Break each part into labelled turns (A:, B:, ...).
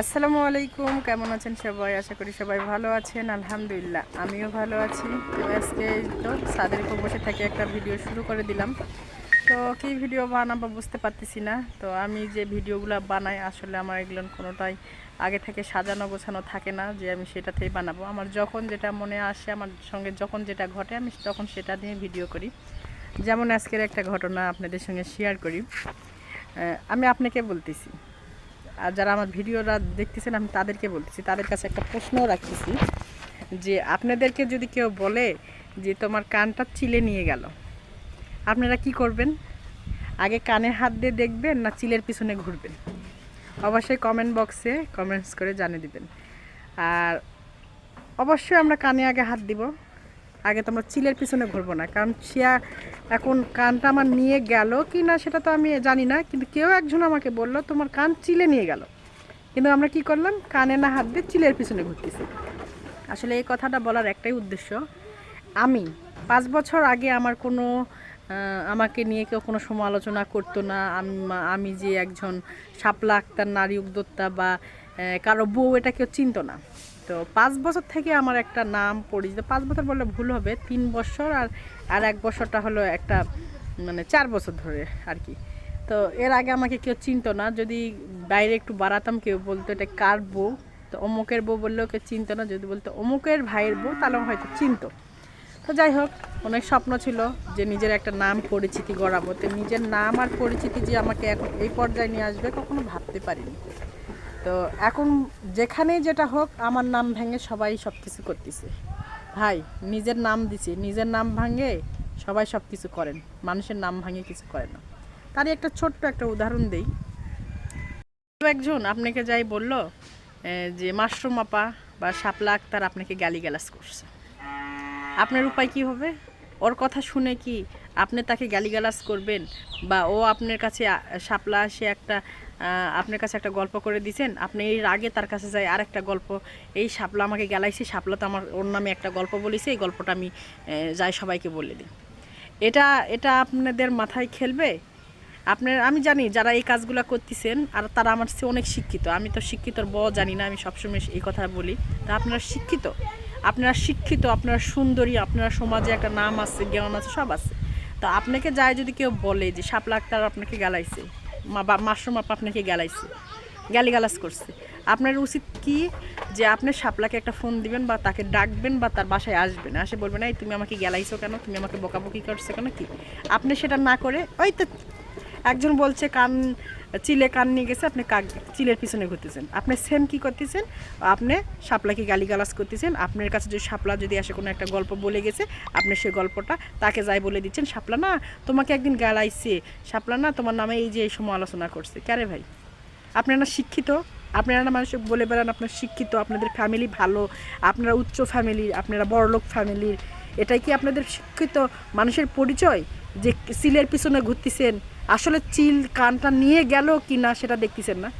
A: আসসালামু আলাইকুম, কেমন আছেন সবাই? আশা করি সবাই ভালো আছেন, আলহামদুলিল্লাহ। আমিও ভালো আছি। তো আজকে তো সাদের উপর বসে থেকে একটা ভিডিও শুরু করে দিলাম। তো কী ভিডিও বানাবো বুঝতে পারতেছি না। তো আমি যে ভিডিওগুলো বানাই, আসলে আমার এগুলো কোনোটাই আগে থেকে সাজানো গোছানো থাকে না যে আমি সেটাতেই বানাবো। আমার যখন যেটা মনে আসে, আমার সঙ্গে যখন যেটা ঘটে, আমি তখন সেটা নিয়ে ভিডিও করি। যেমন আজকের একটা ঘটনা আপনাদের সঙ্গে শেয়ার করি। আমি আপনাকে বলতেছি। আর যারা আমার ভিডিওরা দেখতেছেন, আমি তাদেরকে বলতেছি, তাদের কাছে একটা প্রশ্নও রাখতেছি যে, আপনাদেরকে যদি কেউ বলে যে তোমার কানটা চিলে নিয়ে গেল, আপনারা কি করবেন? আগে কানে হাত দিয়ে দেখবেন না চিলের পিছনে ঘুরবেন? অবশ্যই কমেন্ট বক্সে কমেন্টস করে জানিয়ে দিবেন। আর অবশ্যই আমরা কানে আগে হাত দিব। আগে তো আমরা চিলের পিছনে ঘুরবো না। কারণ শিয়া এখন কানটা আমার নিয়ে গেল কি না সেটা তো আমি জানি না, কিন্তু কেউ একজন আমাকে বলল, তোমার কান চিলে নিয়ে গেল। কিন্তু আমরা কি করলাম? কানে না হাত দিয়ে চিলের পিছনে ঘুরতেছি। আসলে এই কথাটা বলার একটাই উদ্দেশ্য, আমি পাঁচ বছর আগে আমার কোনো আমাকে নিয়ে কেউ কোনো সমালোচনা করতো না। আমি যে একজন শাপলা আক্তার, নারী উদ্যোক্তা বা কারও বউ, এটা কেউ চিনতো না। তো পাঁচ বছর থেকে আমার একটা নাম পরিচিত পাঁচ বছর বললে ভুল হবে, তিন বছর আর আর এক বছরটা হলো একটা মানে চার বছর ধরে আর কি। তো এর আগে আমাকে কেউ চিনতো না, যদি বাইরে একটু বাড়াতাম, কেউ বলতো এটা কার বউ? তো অমুকের বউ বললেও কেউ চিনতো না, যদি বলতো অমুকের ভাইয়ের বউ, তাহলে হয়তো চিনতো। তো যাই হোক, অনেক স্বপ্ন ছিল যে নিজের একটা নাম পরিচিতি গড়াবো। তো নিজের নাম আর পরিচিতি যে আমাকে এখন এই পর্যায়ে নিয়ে আসবে, কখনো ভাবতে পারিনি। তো এখন যেখানেই যেটা হোক, আমার নাম ভেঙে সবাই সব কিছু করতেছে। ভাই, নিজের নাম দিছি, নিজের নাম ভাঙে সবাই সব কিছু করেন। মানুষের নাম ভাঙে কিছু করে না। তারই একটা ছোট্ট একটা উদাহরণ দেই। একজন আপনাকে যাই বলল যে মাশরুম আপা বা শাপলা আক্তার আপনাকে গালিগালাজ করছে। আপনার উপায় কি হবে? ওর কথা শুনে কি আপনি তাকে গালিগালাজ করবেন বা ও আপনার কাছে শাপলা সে একটা আপনার কাছে একটা গল্প করে দিছেন, আপনি এর আগে তার কাছে যাই আর একটা গল্প, এই শাপলা আমাকে গেলাইছে, শাপলা তো আমার ওর নামে একটা গল্প বলেছে, এই গল্পটা আমি যাই সবাইকে বলে দিই। এটা এটা আপনাদের মাথায় খেলবে? আপনার, আমি জানি যারা এই কাজগুলো করতেছেন আর তারা আমার চেয়ে অনেক শিক্ষিত, আমি তো শিক্ষিতর ব জানি না, আমি সবসময় এই কথা বলি। তা আপনারা শিক্ষিত? আপনারা শিক্ষিত, আপনারা সুন্দরী, আপনারা সমাজে একটা নাম আছে, জ্ঞান আছে, সব আছে। তো আপনাকে যায় যদি কেউ বলে যে শাপলা আক্তার আপনাকে গেলাইছে, মা বা, মাশরুম আপা আপনাকে গেলাইছে, গালিগালাজ করছে, আপনার উচিত কি যে আপনি শাপলাকে একটা ফোন দিবেন বা তাকে ডাকবেন বা তার বাসায় আসবেন? আসে বলবেন, এই তুমি আমাকে গেলাইছো কেন? তুমি আমাকে বকাবকি করছ কেন কি? আপনি সেটা না করে, ওই তো একজন বলছে কান চিলে কান নিয়ে গেছে, আপনি কাক চিলের পিছনে ঘুরতেছেন। আপনি সেম কি করতেছেন? আপনি শাপলাকে গালিগালাজ করতেছেন। আপনার কাছে যদি সাপলা যদি আসে, কোনো একটা গল্প বলে গেছে, আপনি সেই গল্পটা তাকে যাই বলে দিচ্ছেন, সাপলা না, তোমাকে একদিন গালাইছে। সাপলা না, তোমার নামে এই যে এই সময় আলোচনা করছে। ক্যারে ভাই? আপনারা শিক্ষিত, আপনারা না মানুষকে বলে বেড়ান, আপনার শিক্ষিত, আপনাদের ফ্যামিলি ভালো, আপনারা উচ্চ ফ্যামিলি আপনারা বড়লোক ফ্যামিলির এটাই কি আপনাদের শিক্ষিত মানুষের পরিচয়? যে চিলের পিছনে ঘুরতেছেন, আসলে চিল কানটা নিয়ে গেল কি না সেটা দেখতেছেন না?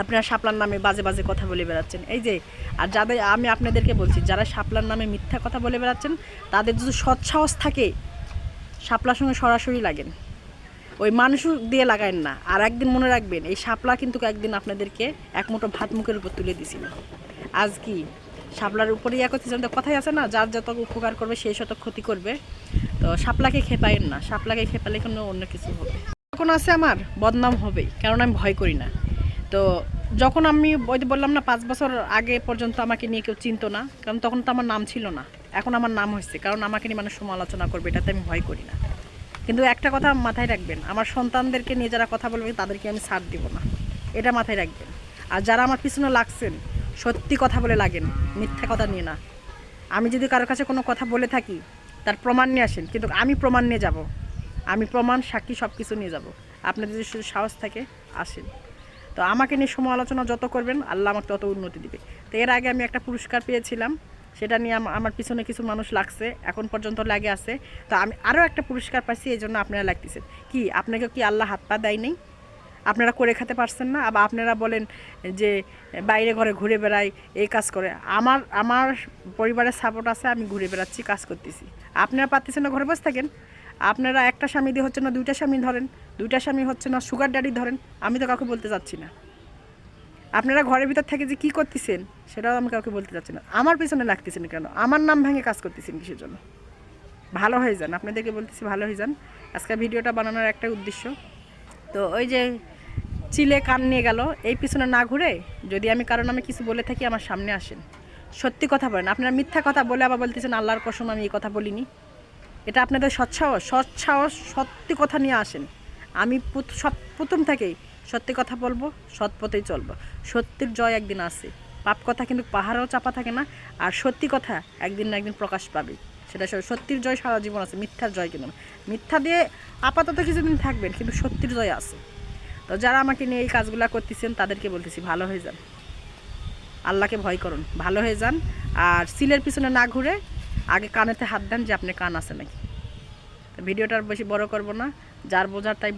A: আপনারা শাপলার নামে বাজে বাজে কথা বলে বেড়াচ্ছেন। এই যে, আর যাদের, আমি আপনাদেরকে বলছি, যারা শাপলার নামে মিথ্যা কথা বলে বেড়াচ্ছেন, তাদের যদি সৎসাহস থাকে, শাপলার সঙ্গে সরাসরি লাগেন। ওই মানুষ দিয়ে লাগায়েন না। আর একদিন মনে রাখবেন, এই শাপলা কিন্তু একদিন আপনাদেরকে এক মুঠো ভাত মুখের উপর তুলে দিছিল। আজ কি? শাপলার উপরে ইয়া করতেছিলাম তো কথাই আছে না? যার যত উপকার করবে সেই শত ক্ষতি করবে। তো শাপলাকে খেপায়েন না, সাপলাকে খেপালে কোনো অন্য কিছু হবে। যখন আছে আমার, বদনাম হবেই, কারণ আমি ভয় করি না। তো যখন আমি ওই বললাম না, পাঁচ বছর আগে পর্যন্ত আমাকে নিয়ে কেউ চিনতো না, কারণ তখন তো আমার নাম ছিল না। এখন আমার নাম হয়েছে, কারণ আমাকে নিয়ে মানুষ সমালোচনা করবে, এটাতে আমি ভয় করি না। কিন্তু একটা কথা মাথায় রাখবেন, আমার সন্তানদেরকে নিয়ে যারা কথা বলবে, তাদেরকে আমি ছাড় দিব না। এটা মাথায় রাখবেন। আর যারা আমার পিছনে লাগছেন, সত্যি কথা বলে লাগেন, মিথ্যা কথা নিয়ে না। আমি যদি কারোর কাছে কোনো কথা বলে থাকি তার প্রমাণ নিয়ে আসেন। কিন্তু আমি প্রমাণ নিয়ে যাব। আমি প্রমাণ, সাক্ষী সব কিছু নিয়ে যাব। আপনাদের যদি শুধু সাহস থাকে, আসেন। তো আমাকে নিয়ে সমালোচনা যত করবেন, আল্লাহ আমাকে তত উন্নতি দিবে। তো এর আগে আমি একটা পুরস্কার পেয়েছিলাম। সেটা নিয়ে আমার পিছনে কিছু মানুষ লাগছে, এখন পর্যন্ত লাগে আছে। তো আমি আরও একটা পুরস্কার পাইছি এই জন্য আপনারা লাগতেছেন। কি আপনাকে কি আল্লাহ হাত পা দেয় নেই? আপনারা করে খেতে পারছেন না, আবার আপনারা বলেন যে বাইরে ঘরে ঘুরে বেড়াই এই কাজ করে। আমার আমার পরিবারের সাপোর্ট আছে, আমি ঘুরে বেড়াচ্ছি, কাজ করতেছি। আপনারা পারতেছেন না ঘরে বসে থাকেন। আপনারা একটা স্বামী দিয়ে হচ্ছে না দুইটা স্বামী ধরেন, দুইটা স্বামী হচ্ছে না সুগার ড্যাডি ধরেন, আমি তো কাউকে বলতে চাচ্ছি না। আপনারা ঘরের ভিতর থেকে যে কী করতেছেন, সেটাও আমি কাউকে বলতে চাচ্ছি না। আমার পিছনে লাগতেছেন কেন? আমার নাম ভেঙে কাজ করতেছেন কিসের জন্য? ভালো হয়ে যান, আপনাদেরকে বলতেছি ভালো হয়ে যান। আজকে ভিডিওটা বানানোর একটা উদ্দেশ্য। তো ওই যে চিলে কান নিয়ে গেল, এই পিছনে না ঘুরে যদি আমি কারণ আমি কিছু বলে থাকি আমার সামনে আসেন। সত্যি কথা বলেন, আপনারা মিথ্যা কথা বলে আবার বলতেছেন, আল্লাহর কসম, আমি এই কথা বলিনি। এটা আপনাদের সৎসাহস সৎসাহস সত্যি কথা নিয়ে আসেন। আমি সব প্রথম থেকেই সত্যি কথা বলব, সৎ পথেই চলবো। সত্যির জয় একদিন আসে পাপ কথা কিন্তু পাহাড়েও চাপা থাকে না, আর সত্যি কথা একদিন না একদিন প্রকাশ পাবে। সেটা সত্যির জয় সারা জীবন আছে, মিথ্যার জয় কিন্তু মিথ্যা দিয়ে আপাতত কিছুদিন থাকবেন, কিন্তু সত্যির জয় আছে। তো যারা আমাকে নিয়ে এই কাজগুলো করতেছেন, তাদেরকে বলতেছি, ভালো হয়ে যান। আল্লাহকে ভয় করুন। ভালো হয়ে যান। আর সিলের পিছনে না ঘুরে আগে কানেতে হাত দেন যে, আপনি কান আছে নাকি? তো ভিডিওটা আর বেশি বড় করব না। যার বোঝার তাই